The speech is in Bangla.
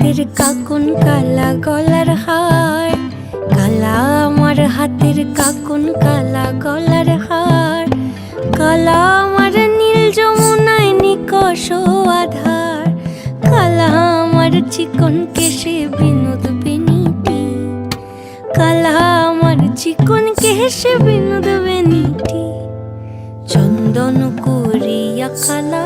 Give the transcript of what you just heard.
হাতের কাকুন কালা গলার হার, কালা আমার হাতের কাকুন কালা গলার হার, কালা আমার নীল যমুনায় নিকষ আধার, কালা আমার চিকন কেশে বিনোদ বেনিটি কালা আমার চিকন কেশে বিনোদ বেনিটি চন্দন করিয়া কালা